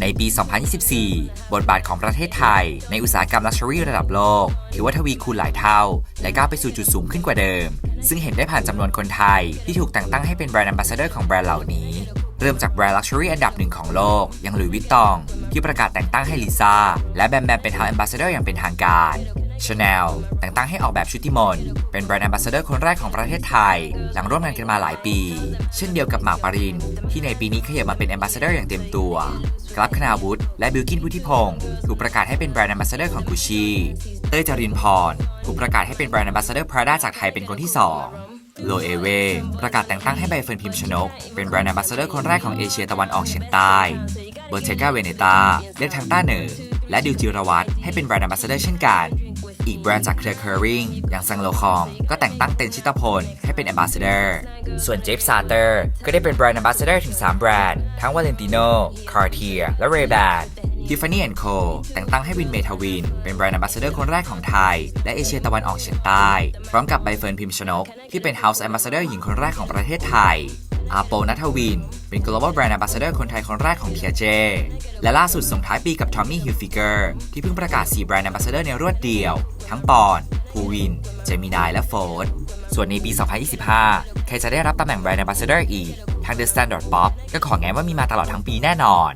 ในปี 2024 บทบาทของประเทศไทย ในอุตสาหกรรมลักชัวรี่ระดับโลกถือว่าทวีคูณหลายเท่า และก้าวไปสู่จุดสูงขึ้นกว่าเดิม ซึ่งเห็นได้ผ่านจำนวนคนไทย ที่ถูกแต่งตั้งให้เป็นแบรนด์แอ b บ s สเดอร์ของแบรนด์เหล่านี้ เริ่มจากแบรนด์ลักชัวรี่อันดับหนึ่งของโลก อย่างหลุยส์วิตตอง ที่ประกาศแต่งตั้งให้ลิซ่าและแบมแบมเป็นทาวแอ b บ s สเดอร์อย่างเป็นทางการ Chanel แต่งตั้งให้ออกแบบชุติมน เป็นแบรนด์ a อ b บ s สเดอร์คนแรกของประเทศไทย หลังร่วมงานกันมาหลายปี เช่นเดียวกับหมากปริน ที่ในปีนี้ขยับมาเป็น a อ b บ s สเดอร์อย่างเต็มตัวกลับคณาวุฒิและบิลกินพุทธิพงศ์ถูกประกาศให้เป็นแบรนด์ a อ b บ s สเดอร์ของกุชชี่เต้ยจรินพร ถูกประกาศให้เป็นแบรนด์ a อ b บ s สเดอร์พราด้าจากไทยเป็นคนที่สองโลเอเวประกาศแต่งตั้งให้ใบเฟิร์นพิมพ์ชนก เป็นแบรนด์ a อ b บ s สเดอร์คนแรกของเอเชียตะวันออกเฉียงใต้เบอร์เทกาเวเนตาเลือกทางต้าเหนือและดิวจิรวัตรให้เป็นแบรนด์ a อ b บ s สเดอร์เช่นกัน อีกแบรนด์จากเครือเคอร์ริงอย่างซังโลคองก็แต่งตั้งเต็นชิตพลให้เป็น Ambassador ส่วนเจฟซาเตอร์ก็ได้เป็นแบรนด์ Ambassador ถึง 3 แบรนด์ ทั้ง Valentino Cartier และ Ray-Ban Tiffany Co แอนโคแต่งตั้งให้วินเมทาวิน เป็นแบรนด์ Ambassador คนแรกของไทย และเอเชียตะวันออกเฉียงใต้ พร้อมกับใบเฟิร์นพิมพ์ชนก ที่เป็น House Ambassador หญิงคนแรกของประเทศไทยอาโปนัทวิน เป็น Global Brand Ambassador คนไทยคนแรกของ Piaget และล่าสุดส่งท้ายปีกับ Tommy Hilfiger ที่เพิ่งประกาศ4แบรนด์ Ambassador ในรวดเดียว ทั้งปอน ภูวิน เจมินายและโฟร์ส่วนในปี 2025 ใครจะได้รับตำแหน่งแบรนด์แอมบาสเดอร์อีก ทาง The Standard Pop ก็ขอแง้ว่ามีมาตลอดทั้งปีแน่นอน